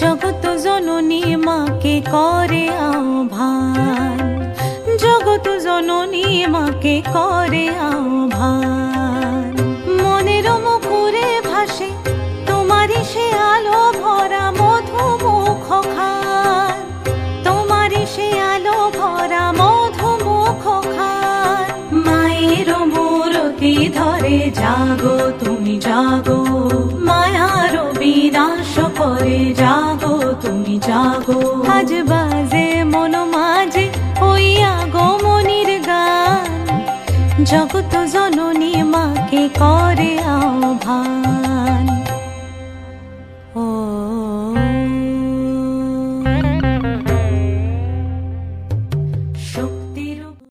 জগত জননী মাকে করে আহ্বান। জগত জননী মাকে করে আহ্বান। মনের মুখুরে ভাসে তোমারই সে আলো ভরা মধু মুখ খান। তোমারই সে আলো ভরা মধু মুখ খান। মায়ের মূরতি ধরে জাগো, তুমি জাগো। মায়ার জাগো আজ বাজে মন মাঝে ওইয়া গো মনির গান। জগত জননী মাকে করে আহ্বান।